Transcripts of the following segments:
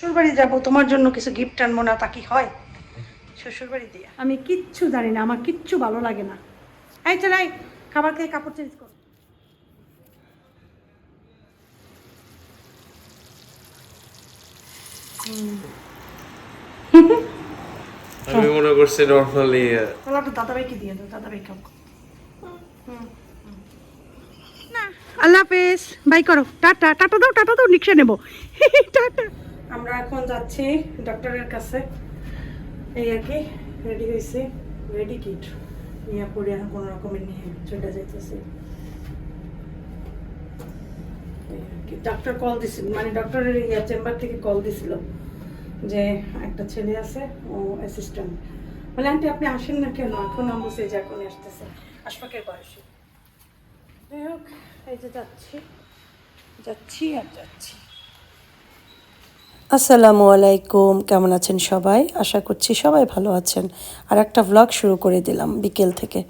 শ্বশুরবাড়ি যাব তোমার জন্য কিছু গিফট আনব না তা কি হয়? শ্বশুরবাড়ি দিয়ে। আমি কিচ্ছু জানি না আমার কিচ্ছু ভালো লাগে না। এই চালাই খাবার খেয়ে কাপড় চেঞ্জ কর। আমি মনে করছি নর্মালি তাহলে দাদাভাইকে দিয়ে দাও দাদাভাই খাও। হুম, হুম। না আল্লাহ হাফেজ বাই করো। টাটা টাটা দাও টাটা দাও রিক্সা নেব। টাটা। আমরা এখন যাচ্ছি ডক্টরের কাছে। এই আর কি রেডি হয়েছে। রেডি কিট নিয়ে পড়ে এখন কোনো রকমের নিয়ে চলে যাইতেছে। ডক্টর কল দিছিল মানে ডক্টরের ইয়া চেম্বার থেকে কল দিছিল যে একটা ছেলে আছে, ও অ্যাসিস্ট্যান্ট বলে, আন্টি, আপনি আসেন না কেন? এখন আমি বসে যে এখন আসতেছে। আশফাকের বয়সে। যাই হোক, এই যে যাচ্ছি। যাচ্ছি আর যাচ্ছি। আসসালামু আলাইকুম, কেমন আছেন সবাই? আশা করছি সবাই ভালো আছেন। আর একটা ভ্লগ শুরু করে দিলাম বিকেল থেকে।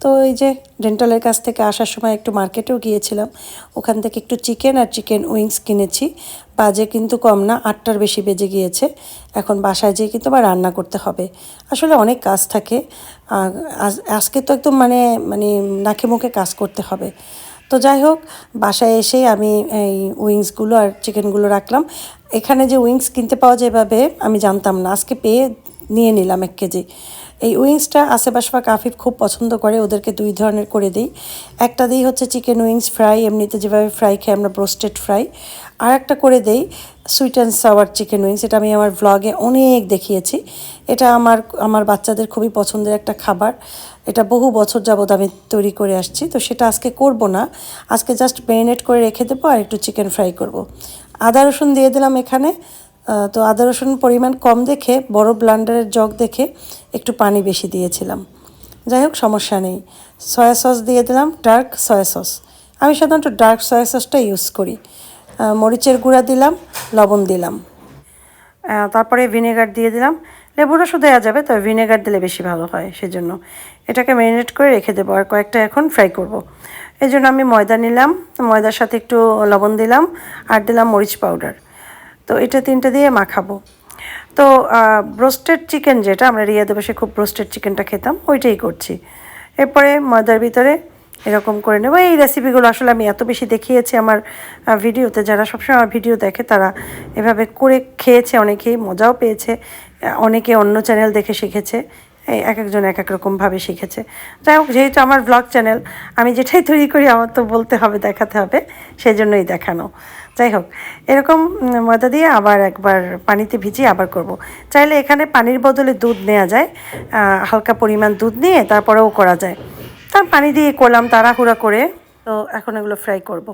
তো এই যে ডেন্টালের কাছ থেকে আসার সময় একটু মার্কেটেও গিয়েছিলাম। ওখান থেকে একটু চিকেন আর চিকেন উইংস কিনেছি। বাজে কিন্তু কম না, আটটার বেশি বেজে গিয়েছে। এখন বাসায় যেয়ে কিন্তু আবার রান্না করতে হবে। আসলে অনেক কাজ থাকে। আজ- আজকে তো একদম মানে মানে নাকে মুখে কাজ করতে হবে। তো যাই হোক, বাসায় এসেই আমি এই উইংসগুলো আর চিকেনগুলো রাখলাম। এখানে যে উইংস কিনতে পাওয়া যায় এভাবে আমি জানতাম না, আজকে পেয়ে নিয়ে নিলাম এক কেজি। এই উইংসটা আশেপাশে কাফিফ খুব পছন্দ করে, ওদেরকে দুই ধরনের করে দিই। একটা দিই হচ্ছে চিকেন উইংস ফ্রাই, এমনিতে যেভাবে ফ্রাই খাই আমরা ব্রোস্টেড ফ্রাই। আর একটা করে দেই sweet and sour chicken wings, এটা আমি আমার ভ্লগে অনেক দেখিয়েছি। এটা আমার আমার বাচ্চাদের খুবই পছন্দের একটা খাবার। এটা বহু বছর যাবৎ আমি তৈরি করে আসছি, তো সেটা আজকে করব না। আজকে জাস্ট ম্যারিনেট করে রেখে দেবো আর একটু চিকেন ফ্রাই করব। আদা রসুন দিয়ে দিলাম এখানে। তো আদা রসুন পরিমাণ কম দেখে, বড় ব্লান্ডারের জগ দেখে একটু পানি বেশি দিয়েছিলাম। যাই হোক, সমস্যা নেই। সয়া সস দিয়ে দিলাম ডার্ক সয়া সস আমি সাধারণত ডার্ক সয়া সসটা ইউজ করি। মরিচের গুঁড়া দিলাম, লবণ দিলাম। তারপরে ভিনেগার দিয়ে দিলাম। লেবু রসও দেওয়া যাবে, তবে ভিনেগার দিলে বেশি ভালো হয়, সেজন্য। এটাকে ম্যারিনেট করে রেখে দেবো আর কয়েকটা এখন ফ্রাই করব। এই জন্য আমি ময়দা নিলাম, ময়দার সাথে একটু লবণ দিলাম আর দিলাম মরিচ পাউডার তো এটা তিনটে দিয়ে মাখাবো। তো ব্রোস্টেড চিকেন যেটা, আমরা রিয়াদে বসে খুব ব্রোস্টেড চিকেনটা খেতাম, ওইটাই করছি। এরপরে ময়দার ভিতরে এরকম করে নেব। এই রেসিপিগুলো আসলে আমি এত বেশি দেখিয়েছি আমার ভিডিওতে, যারা সবসময় আমার ভিডিও দেখে তারা এভাবে করে খেয়েছে, অনেকেই মজাও পেয়েছে, অনেকে অন্য চ্যানেল দেখে শিখেছে। এই এক একজন এক এক রকমভাবে শিখেছে যাই হোক, যেহেতু আমার ব্লগ চ্যানেল আমি যেটাই তৈরি করি, আমার তো বলতে হবে, দেখাতে হবে সেই জন্যই দেখানো যাই হোক, এরকম ময়দা দিয়ে আবার একবার পানিতে ভিজিয়ে আবার করব। চাইলে এখানে পানির বদলে দুধ নেওয়া যায় হালকা পরিমাণ দুধ নিয়ে তারপরেও করা যায় তার পানি দিয়ে করলাম, তাড়াহুড়া করে, তো এখন এগুলো ফ্রাই করব।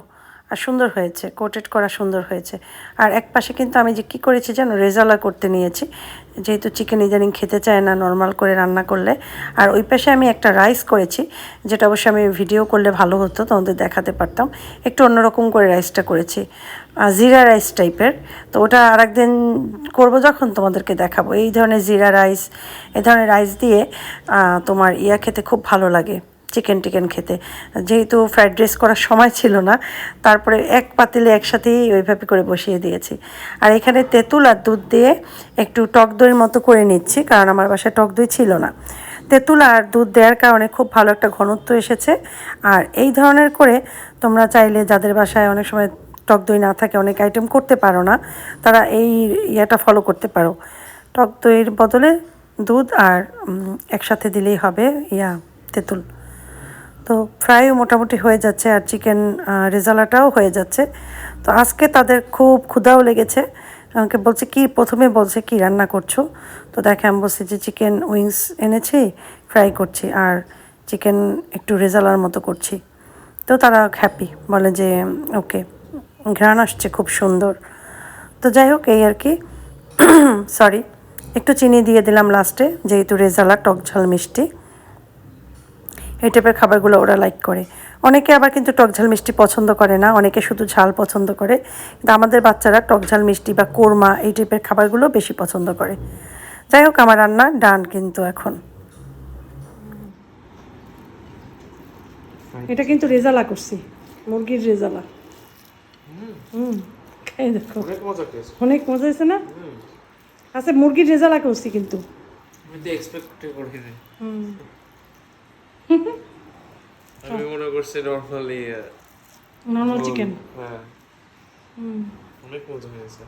আর সুন্দর হয়েছে কোটেড করা সুন্দর হয়েছে। আর এক পাশে কিন্তু আমি যে কী করেছি জানো, রেজালা করতে নিয়েছি। যেহেতু চিকেন ইদানিং খেতে চায় না নর্মাল করে রান্না করলে। আর ওই পাশে আমি একটা রাইস করেছি, যেটা অবশ্যই আমি ভিডিও করলে ভালো হতো, তোমাদের দেখাতে পারতাম। একটু অন্যরকম করে রাইসটা করেছি। জিরা রাইস টাইপের তো ওটা আর একদিন করব যখন তোমাদেরকে দেখাবো। এই ধরনের জিরা রাইস এই ধরনের রাইস দিয়ে তোমার ইয়া খেতে খুব ভালো লাগে। চিকেন টিকেন খেতে। যেহেতু ফ্রাইড রাইস করার সময় ছিল না, তারপরে এক পাতিলে একসাথেই ওইভাবে করে বসিয়ে দিয়েছি। আর এখানে তেঁতুল আর দুধ দিয়ে একটু টক দইয়ের মতো করে নিচ্ছি, কারণ আমার বাসায় টক দই ছিল না। তেঁতুল আর দুধ দেওয়ার কারণে খুব ভালো একটা ঘনত্ব এসেছে। আর এই ধরনের করে তোমরা চাইলে যাদের বাসায় অনেক সময় টক দই না থাকে, অনেক আইটেম করতে পারো না, তারা এই ইয়াটা ফলো করতে পারো। টক দইয়ের বদলে দুধ আর একসাথে দিলেই হবে ইয়া, তেঁতুল। তো ফ্রাইও মোটামুটি হয়ে যাচ্ছে আর চিকেন রেজালাটাও হয়ে যাচ্ছে। তো আজকে তাদের খুব ক্ষুধাও লেগেছে। আমাকে বলছে, কি, প্রথমে বলছে কি রান্না করছ? তো দেখে আমি বলছি যে, চিকেন উইংস এনেছি, ফ্রাই করছি আর চিকেন একটু রেজালার মতো করছি। তো তারা হ্যাপি বলে যে, ওকে, ঘ্রাণ আসছে, খুব সুন্দর। তো যাই হোক, এই আর কি। সরি একটু চিনি দিয়ে দিলাম লাস্টে যেহেতু রেজালা, টক ঝাল মিষ্টি। এই টাইপের খাবারগুলো ওরা লাইক করে। অনেকে আবার কিন্তু টক ঝাল মিষ্টি পছন্দ করে না অনেকে শুধু ঝাল পছন্দ করে। কিন্তু আমাদের বাচ্চারা টক ঝাল মিষ্টি বা কোরমা এই টাইপের খাবারগুলো বেশি পছন্দ করে। যাই হোক আমার রান্না ডান কিন্তু এখন। এটা কিন্তু রেজালা করছি মুরগির রেজালা। হুম খাই দেখো। অনেক মজা খেয়েছে। অনেক মজা হয়েছে না? আচ্ছা মুরগির রেজালা করছি কিন্তু। হুম। আমি মনে করছি নর্মালি নর্মাল চিকেন হ্যাঁ। অনেক মজা হয়েছে।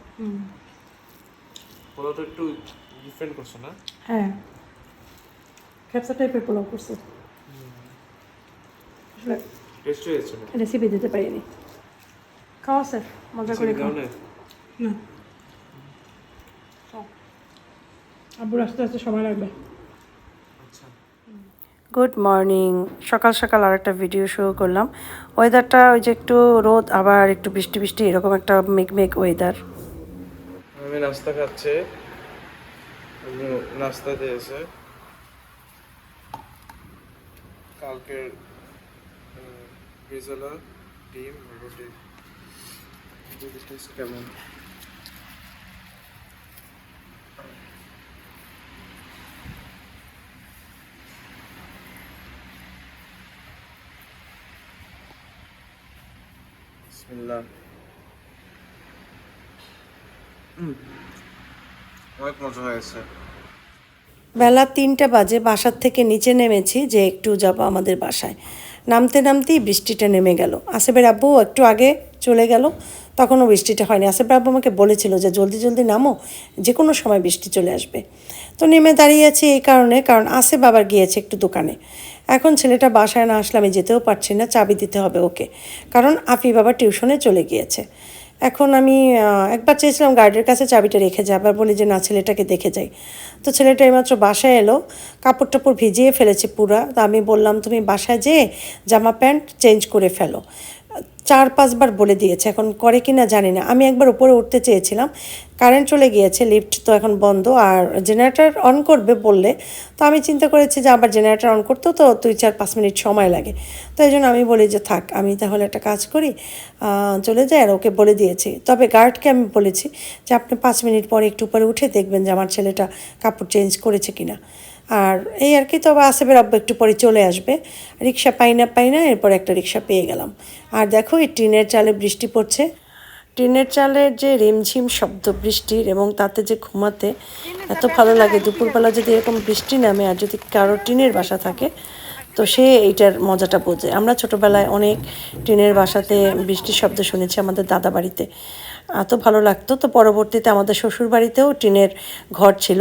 পোলাওটা একটু ডিফারেন্ট করছ না? হ্যাঁ। খেপসা টাইপের পোলাও করছি। আসলে টেস্ট হয়েছে না রেসিপি দিতে পারিনি। খাওয়া স্যার। মজা করে খাও। না? আব্বুর আস্তে আস্তে সময় লাগবে। গুড মর্নিং সকাল সকাল আর একটা ভিডিও শুরু করলাম। ওয়েদারটা ওই যে একটু রোদ আবার একটু বৃষ্টি বৃষ্টি এরকম একটা মেঘ মেঘ ওয়েদার আমি নাস্তা খাচ্ছে। আমি নাস্তা দিয়েছে। কালকের রেজালা ডিম রুটি। কেমন বেলা তিনটা বাজে, বাসার থেকে নিচে নেমেছি যে একটু যাব আমাদের বাসায়। নামতে নামতেই বৃষ্টিটা নেমে গেল। আসেবের আব্বু একটু আগে চলে গেল। তখনও বৃষ্টিটা হয়নি। আসেফের আব্বু আমাকে বলেছিল যে, জলদি জলদি নামো যে কোনো সময় বৃষ্টি চলে আসবে। তো নেমে দাঁড়িয়ে আছি এই কারণে, কারণ আসে বাবার গিয়েছে একটু দোকানে। এখন ছেলেটা বাসায় না আসলে আমি যেতেও পারছি না, চাবি দিতে হবে ওকে, কারণ আফি বাবা টিউশনে চলে গিয়েছে। এখন আমি একবার চেয়েছিলাম গার্ডের কাছে চাবিটা রেখে যাই আবার বলি যে, না, ছেলেটাকে দেখে যাই। তো ছেলেটা এইমাত্র বাসায় এলো কাপড় টাপড় ভিজিয়ে ফেলেছে পুরা। তো আমি বললাম, তুমি বাসায় যেয়ে জামা প্যান্ট চেঞ্জ করে ফেলো। চার পাঁচবার বলে দিয়েছে, এখন করে কি না জানি না। আমি একবার উপরে উঠতে চেয়েছিলাম, কারেন্ট চলে গিয়েছে, লিফট তো এখন বন্ধ, আর জেনারেটার অন করবে বললে, তো আমি চিন্তা করেছি যে আবার জেনারেটার অন করতেও তো দুই চার পাঁচ মিনিট সময় লাগে। তো এই জন্য আমি বলি যে থাক, আমি তাহলে একটা কাজ করি চলে যাই আর ওকে বলে দিয়েছি। তবে গার্ডকে আমি বলেছি যে আপনি পাঁচ মিনিট পরে একটু উপরে উঠে দেখবেন যে আমার ছেলেটা কাপড় চেঞ্জ করেছে কিনা। আর এই আর কি, তবে আসেবের আব্বু একটু পরে চলে আসবে। রিক্সা পাই না পাই না, এরপর একটা রিক্সা পেয়ে গেলাম। আর দেখো, এই টিনের চালে বৃষ্টি পড়ছে। টিনের চালের যে রিমঝিম শব্দ বৃষ্টির এবং তাতে যে ঘুমাতে এত ভালো লাগে, দুপুরবেলা যদি এরকম বৃষ্টি নামে আর যদি কারও টিনের বাসা থাকে, তো সে এইটার মজাটা বোঝে। আমরা ছোটোবেলায় অনেক টিনের বাসাতে বৃষ্টির শব্দ শুনেছি আমাদের দাদা বাড়িতে। এত ভালো লাগতো। তো পরবর্তীতে আমাদের শ্বশুর বাড়িতেও টিনের ঘর ছিল।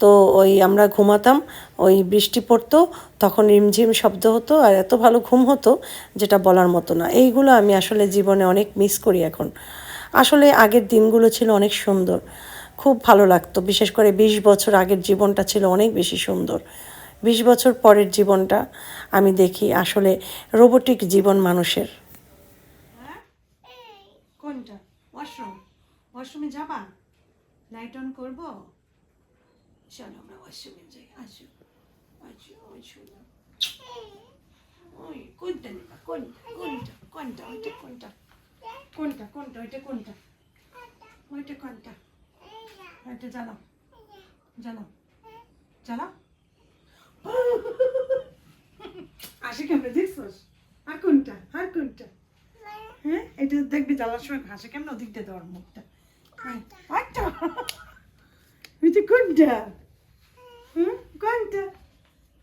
তো ওই আমরা ঘুমাতাম, ওই বৃষ্টি পড়তো, তখন রিমঝিম শব্দ হতো আর এত ভালো ঘুম হতো যেটা বলার মতো না। এইগুলো আমি আসলে জীবনে অনেক মিস করি এখন। আসলে আগের দিনগুলো ছিল অনেক সুন্দর। খুব ভালো লাগতো। বিশেষ করে বিশ বছর আগের জীবনটা ছিল অনেক বেশি সুন্দর। বিশ বছর পরের জীবনটা আমি দেখি আসলে রোবোটিক জীবন মানুষের। কোনটা? ওয়াশরুম ওয়াশরুমে যাবা? লাইট অন করব? চলো আমরা ওয়াশরুমে যাই আসো আসো আসো ওই কোনটা নেবা কোনটা কোনটা কোনটা ওইটা কোনটা কোনটা কোনটা ওইটা কোনটা ওইটা কোনটা ওইটা জ্বালাও জ্বালাও জ্বালাও আসে কেমন দেখছোস? আর কোনটা? আর কোনটা? হ্যাঁ? এটা দেখবি জ্বালার সময় ঘাসে কেমন ওদিক দিয়ে দেওয়ার মুখটা। হ্যাঁ, আচ্ছা। ওই যে কোনটা? হুম কোনটা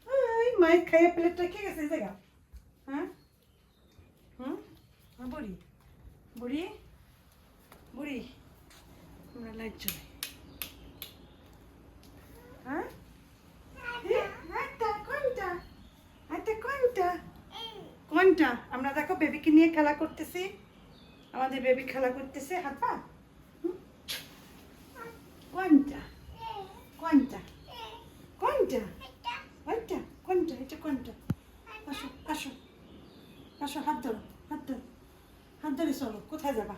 ওই প্লেটটা কে গেছে হ্যাঁ হুম বুড়ি কোনটা আমরা দেখো বেবিকে নিয়ে খেলা করতেছি আমাদের বেবি খেলা করতেছে হাত পা? কোনটা কোনটা কোনটা ওইটা কোনটা এটা কোনটা আসো আসো আসো হাত ধরো হাত ধরো। হাত ধরে চলো, কোথায় যাবা?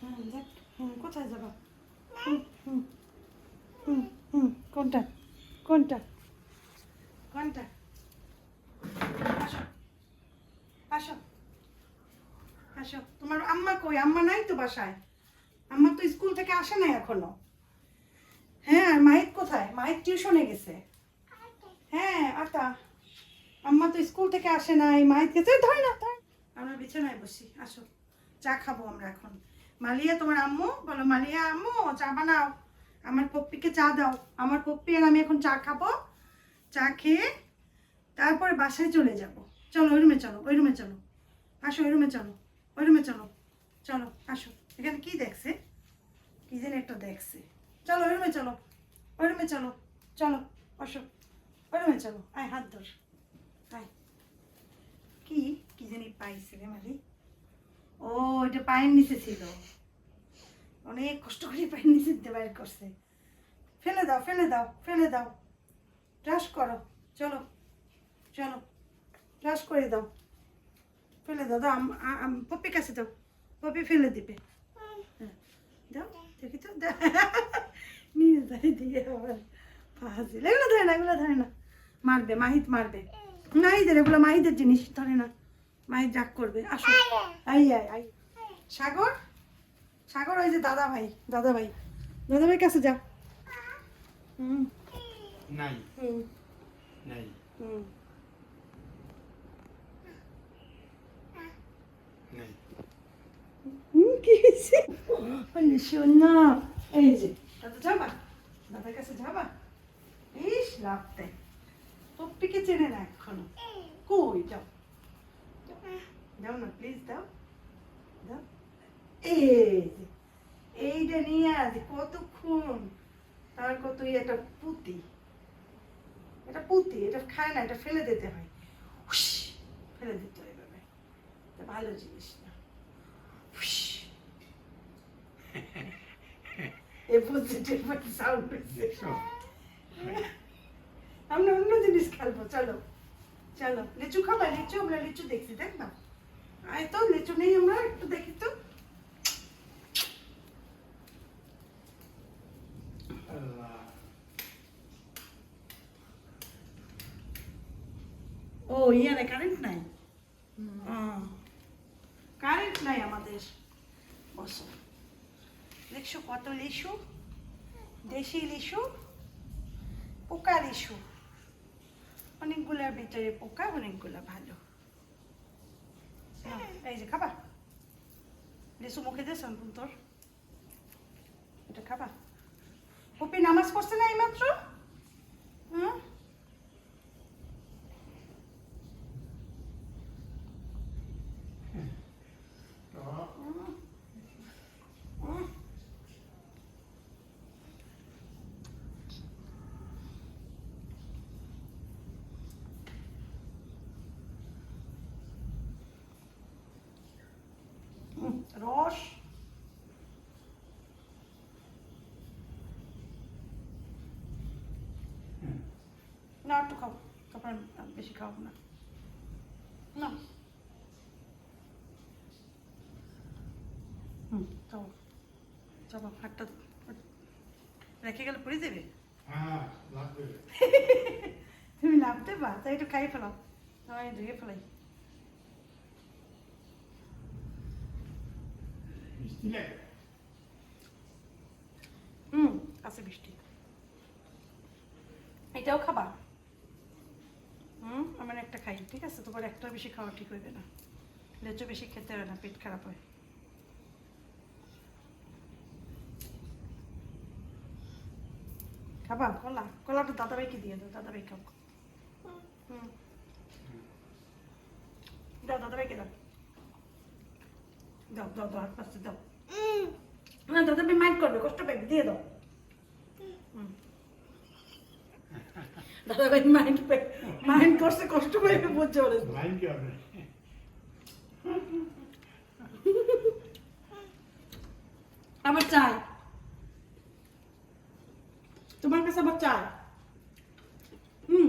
হুম দেখ হুম কোথায় যাবা? হুম হুম হুম হুম, কোনটা? কোনটা? কোনটা? আসো আসো আসো। তোমার আম্মা কই? আম্মা নাই তো বাসায়? আম্মা তো স্কুল থেকে আসে নাই এখনও। হ্যাঁ মাহিত কোথায়? মাহিত টিউশনে গেছে। হ্যাঁ আটা আম্মা তো স্কুল থেকে আসে নাই, মাহিত গেছে। ধরে না, ধর। আমরা বিছানায় বসি, আসো। চা খাব আমরা এখন। মালিয়া, তোমার আম্মু? বলো, মালিয়া আম্মু, চা বানাও। আমার পপ্পিকে চা দাও। আমার পপ্পি আর আমি এখন চা খাব। চা খেয়ে তারপরে বাসায় চলে যাব। চলো, ওই রুমে চলো, ওই রুমে চলো। আসো, ওই রুমে চলো, ওই রুমে চলো। চলো, আসো। এখানে কি দেখছে? কি যেন একটা দেখছে। চলো ওই রুমে চলো ওই রুমে চলো চলো আসো ওই রুমে চলো আয় হাত ধর। আয়। কি কি জানি পাইছে রে মালি। ও এটা পায়ের নিচে ছিল। অনেক কষ্ট করে পায়ের নিচে দিয়ে বাইর করছে। ফেলে দাও ফেলে দাও ফেলে দাও। ব্রাশ করো চলো চলো ব্রাশ করে দাও। ফেলে দাও দাও পপি কাছে দাও। পপি ফেলে দিবে। হ্যাঁ, দাও। দেখি তো। নিয়ে যায় দিয়ে আবার ফাঁসিল এগুলো ধরে না এগুলো ধরে না। মারবে মাহিত মারবে। মাহিদের এগুলো মাহিদের জিনিস ধরে না। মাহিত রাগ করবে। আসো। আই আই আই। সাগর? সাগর ওই যে দাদা ভাই দাদা ভাই। দাদা ভাই কাছে যা। হুম। নাই। হুম। নাই। হুম। নাই। কি হয়েছে? যাবা দাদার কাছে যাবা ইস, রাখতে। চেনে না কই, যাও। যাও না প্লিজ দাও। দাও। এই যে নিয়ে আজ কতক্ষণ? তার কত এটা পুঁতি। এটা পুঁতি, এটা খায় না, এটা ফেলে দিতে হয়। ফেলে দিতে হয় ভালো জিনিস না হুস। এ পজিটিভ সাউন্ড হচ্ছে। আমরা অন্য জিনিস খেলব চলো। চলো লিচু খাবা? লিচু আমরা লিচু দেখছি দেখ না। আয় তো লিচু নেই আমরা একটু দেখি তো। ও ইয়ারে কারেন্ট নাই? কারেন্ট নাই আমাদের। বসো। দেখছ কত লিচু দেশি লিচু পোকা লিচু অনেকগুলোর ভিতরে পোকা অনেকগুলা ভালো। নাও, এই যে খাবা। লিচু মুখে দে শান্তন তোর। এটা খাবা। পপি নামাজ পড়ছে না এইমাত্র? হুম, না একটু খাও। তারপর বেশি খাও না। না। হুম রেখে গেলে পড়ে দেবে? হ্যাঁ তুমি লাভ দেবা তাই একটু খাইয়ে ফেলাও। আমি ধুয়ে ফেলাই। হুম আছে বৃষ্টি এটাও খাবা হুম আমার একটা খাই ঠিক আছে তোমার একটা বেশি খাওয়া ঠিক হইবে না। লেচু বেশি খেতে হবে না পেট খারাপ হয়। খাবা? কলা? কলাটা দাদাভাইকে দিয়ে দাও দাদাভাই খাও। হুম। দাও দাদাভাইকে দাও। দাও দাও দাও হাত পাশে দাও। না দাদাভাই মাইন্ড করবে কষ্ট পাইবে দিয়ে দাও হুম। দাদাভাই মাইন্ড মাইন্ড করছে কষ্ট পাইবে বুঝছে ওরে। লাইন কি হবে? আবার চাই। তোমার কাছে আবার চাই। হুম।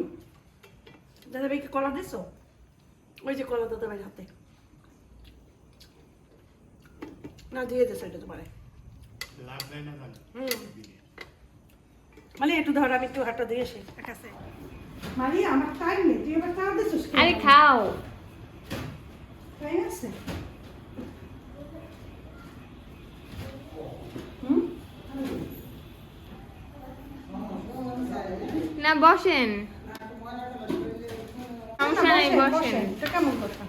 দাদাভাইকে কলা দিছো? ওই যে কলা দাদাভাইয়ের হাতে। না দিয়ে দিছো এটা তোমারে। লাভ দেয় না হুম। মানে একটু ধর আমি একটু হাতটা দিয়ে আসি। কাছে মারি আমার টাইম নেই। তুই এবার তাও দিছিস আরে খাও। টাইম আছে? না বসেন। সমস্যা নাই বসেন এটা কেমন কথা?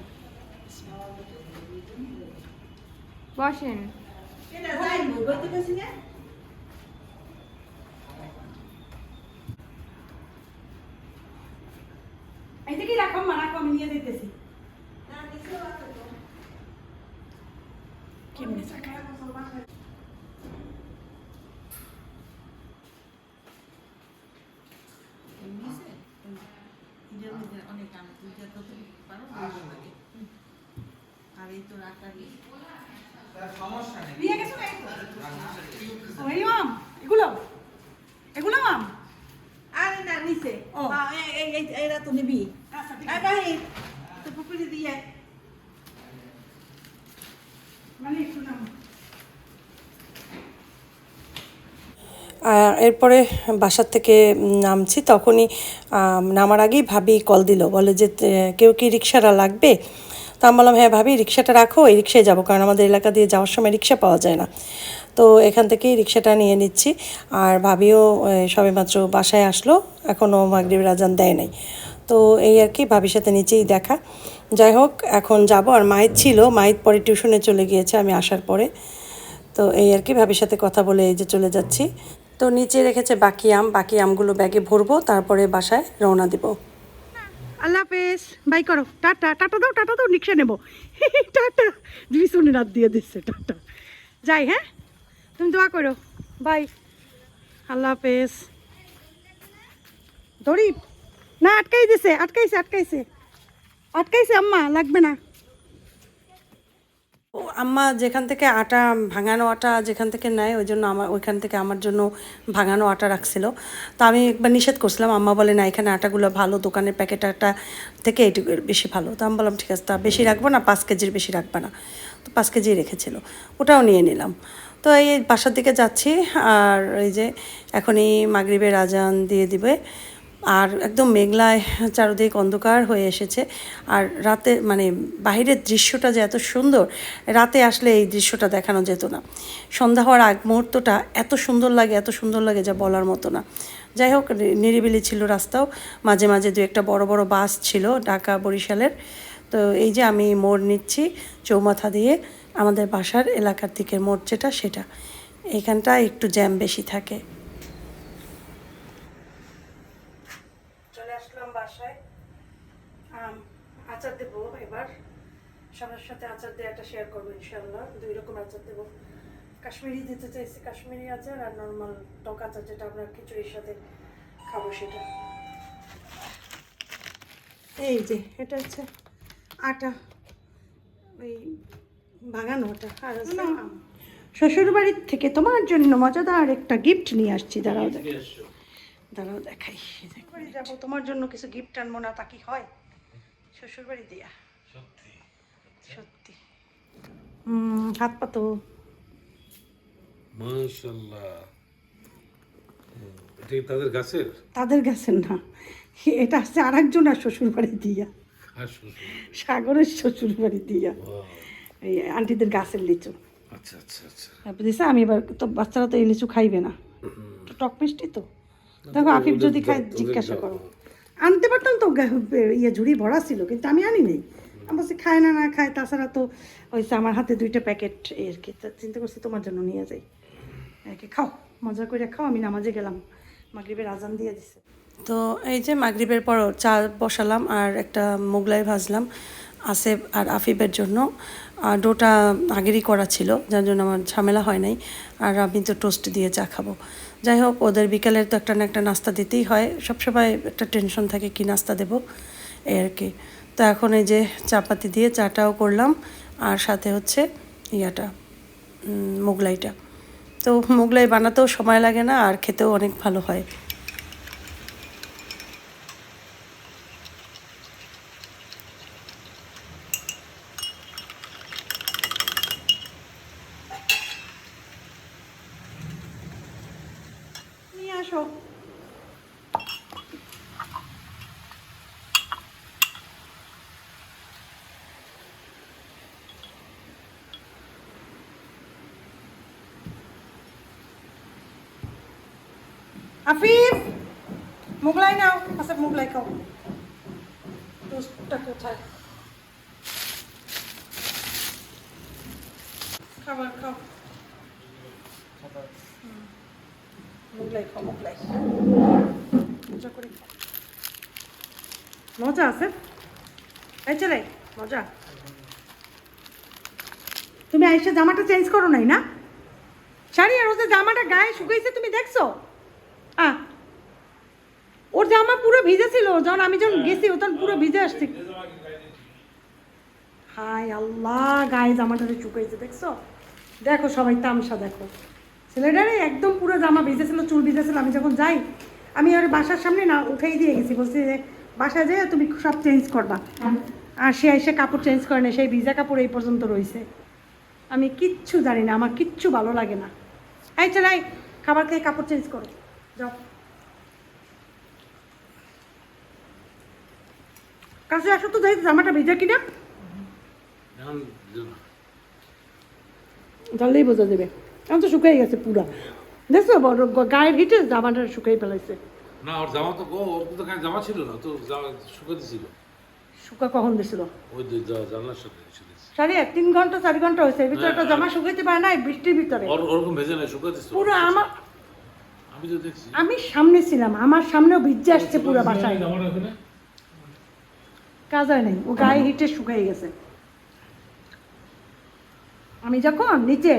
বসেন। মা রাখো আমি নিয়ে দিতেছি কেমনে চাকায় নিয়ে গেছো না এই তো? ও, এই আম এগুলো এগুলো আম আরে না নিচে ও। আ, এই এই এই এরা তো নিবি আচ্ছা ঠিক আই আছে। ভাই তো পুকুরে দিয়ে মানে একটু নাম আহ, এরপরে বাসার থেকে নামছি তখনই নামার আগেই ভাবি কল দিল বলে যে কেউ কি রিক্সাটা লাগবে? তো আমি বললাম হ্যাঁ ভাবি রিক্সাটা রাখো এই রিক্সায় যাব কারণ আমাদের এলাকা দিয়ে যাওয়ার সময় রিক্সা পাওয়া যায় না। তো এখান থেকেই রিক্সাটা নিয়ে নিচ্ছি আর ভাবিও সবেমাত্র বাসায় আসলো এখনও মাগরিবের রাজান দেয় নাই। তো এই আর কি ভাবির সাথে নিচেই দেখা। যাই হোক এখন যাব আর মাহিত ছিল মাহিত পরে টিউশনে চলে গিয়েছে আমি আসার পরে। তো এই আর কি ভাবির সাথে কথা বলে এই যে চলে যাচ্ছি। তো নিচে রেখেছে বাকি আম। বাকি আমগুলো ব্যাগে ভরবো, তারপরে বাসায় রওনা দিব। আল্লাহ হাফেজ। বাই করো। টাটা। টাটা দাও টাটা দাও, রিক্সা নেব। টাটা। শুনে রাত দিয়ে দিচ্ছে টাটা। যাই হ্যাঁ? তুমি দোয়া করো। বাই। আল্লাহ হাফেজ। দড়ি না, আটকাই দিছে, আটকাইছে আটকাইছে। আটকাইছে, আম্মা, লাগবে না। ও আম্মা যেখান থেকে আটা ভাঙানো আটা যেখান থেকে নেয়, ওই জন্য আমার, ওইখান থেকে আমার জন্য ভাঙানো আটা রাখছিল। তো আমি একবার নিষেধ করছিলাম, আম্মা বলে, না, এখানে আটাগুলো ভালো, দোকানের প্যাকেট আটা থেকে এটুকু বেশি ভালো। তো আমি বললাম, ঠিক আছে, তা বেশি রাখব না, পাঁচ কেজির বেশি রাখবে না। তো পাঁচ কেজি রেখেছিল, ওটাও নিয়ে নিলাম। তো এই বাসার দিকে যাচ্ছি, আর এই যে এখনই মাগরিবের আজান দিয়ে দিবে। আর একদম মেঘলায় চারদিক অন্ধকার হয়ে এসেছে। আর রাতে মানে বাইরের দৃশ্যটা যে এত সুন্দর, রাতে আসলে এই দৃশ্যটা দেখানো যেত না। সন্ধ্যা হওয়ার আগ মুহূর্তটা এত সুন্দর লাগে, এত সুন্দর লাগে যা বলার মতো না। যাই হোক নিরিবিলি ছিল রাস্তাও। মাঝে মাঝে দু একটা বড় বড় বাস ছিল ঢাকা বরিশালের। তো এই যে আমি মোড় নিচ্ছি চৌমাথা দিয়ে, আমাদের বাসার এলাকার দিকের মোড় যেটা সেটা। এখানটা একটু জ্যাম বেশি থাকে চলে আসলাম বাসায় আম, আচার দেবো এবার সবার সাথে দেওয়াটা শেয়ার করব ইনশাল্লাহ দুই রকম আচার দেবো। কাশ্মীরি দিতে চাইছি কাশ্মীরি আচার আর নর্মাল টক আচার যেটা আমরা খিচুড়ির সাথে খাব সেটা। এই যে এটা হচ্ছে আটা। ওই ভাঙানো আটা। আর শ্বশুর বাড়ির থেকে তোমার জন্য মজাদার একটা গিফট নিয়ে আসছি। দাঁড়াও দেখ দাঁড়াও দেখাই যাব তোমার জন্য কিছু গিফট আনব না তা কি হয়? শ্বশুর বাড়ি দিয়া। সত্যি। হুম হাত পাতো মাশাল্লাহ। হুম, এটা তাদের গাছের? তাদের গেছেন না। এটা হচ্ছে আর একজন আর শ্বশুর বাড়ি দিয়া সাগরের শ্বশুর বাড়ি দিয়া এই আন্টিদের গাছের লিচু। আচ্ছা আচ্ছা আচ্ছা। তারপর দিছে আমি এবার তো বাচ্চারা তো এই লিচু খাইবে না। তো টক মিষ্টি তো। দেখো আফিফ যদি খায় জিজ্ঞাসা করো। আনতে পারতাম তো ইয়ে ঝুড়ি ভরা ছিল কিন্তু আমি আনি নাই আমি বলছি, খায় না না খায়। তাছাড়া তো হয়েছে আমার হাতে দুইটা প্যাকেট এর কি। তা চিন্তা করছি তোমার জন্য নিয়ে যাই। একে খাও, মজা করে খাও, আমি নামাজে গেলাম। মাগরিবের আজান দিয়ে দিছে। তো এই যে মাগরিবের পর চা বসালাম আর একটা মোগলাই ভাজলাম আসেফ আর আফিফের জন্য। আর ডোটা আগেরই করা ছিল, যার জন্য আমার ঝামেলা হয় নাই। আর আমি তো টোস্ট দিয়ে চা খাব। যাই হোক, ওদের বিকালের তো একটা না একটা নাস্তা দিতেই হয়। সবসময় একটা টেনশন থাকে, কি নাস্তা দেবো? এই আর কি। তো এখন এই যে চাপাতি দিয়ে চাটাও করলাম, আর সাথে হচ্ছে ইয়াটা মোগলাইটা। তো মোগলাই বানাতেও সময় লাগে না, আর খেতেও অনেক ভালো হয় নিয়ে আসো আফিফ মোগলাই নাও আচ্ছা মোগলাই খাও টোস্টটা কোথায়? খাবার খাও। মজা আছে? এই চলে মজা। তুমি আইসা জামাটা চেঞ্জ করো নাই না? শাড়ি আর ওদের জামাটা গায়ে শুকাইছে, তুমি দেখছ আ ওর জামা পুরো ভিজে ছিল যখন আমি যখন গেছি, ও তখন পুরো ভিজে আসছে। হাই আল্লাহ গায়ে শুকাইছে দেখছ? দেখো সবাই, তামসা দেখো। ছেলেটারে একদম পুরো জামা ভিজেছিল, চুল ভিজেছিল, আমি যখন যাই, আমি আর বাসার সামনে না উঠেই দিয়ে গেছি, বলছি যে, বাসায় যেয়ে তুমি সব চেঞ্জ করবা। আর সে এসে কাপড় চেঞ্জ করে না সেই ভিজা কাপড় এই পর্যন্ত রয়েছে। আমি কিচ্ছু জানি না, আমার কিচ্ছু ভালো লাগে না। এই চলে খাবার খেয়ে কাপড় চেঞ্জ করো। যাও। কাছে আসো তো যাই জামাটা ভিজা কিনা। তাহলেই বোঝা দেবে এখন তো শুকাই গেছে পুরা। দেখছ গায়ের হিটে জামাটা শুকাই ফেলাইছে। না ওর জামা তো গো ওর তো কাছে জামা ছিল না তো জামা শুকাতে ছিল শুকা কখন দিছিল? ওই যে জানলার সাথে সাড়ে তিন ঘণ্টা চারি ঘণ্টা হয়েছে। ভিতরে একটা জামা শুকাইতে পারে না বৃষ্টির ভিতরে। ওর ওরকম ভেজে নাই শুকাতে পুরো আমার আমি তো দেখছি। আমি সামনে ছিলাম আমার সামনেও ভিজে আসছে পুরো বাসায়। কাজ হয় নাই। ও গায়ে হিটে শুকাই গেছে। আমি যখন নিচে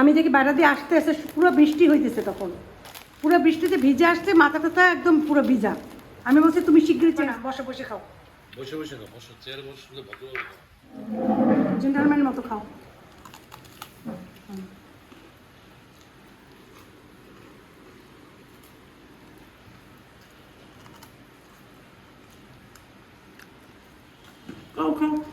আমি দেখি বাইরে দিয়ে আসতে আসতে পুরো বৃষ্টি হইতেছে তখন। পুরো বৃষ্টিতে ভিজে আসছে মাথা টাথা একদম পুরো ভিজা। আমি বলছি তুমি শীঘ্রই চেনা বসে বসে খাও। বসে বসে খাও বসে চেয়ারে বসে জেন্টালম্যানের মতো খাও। Okay.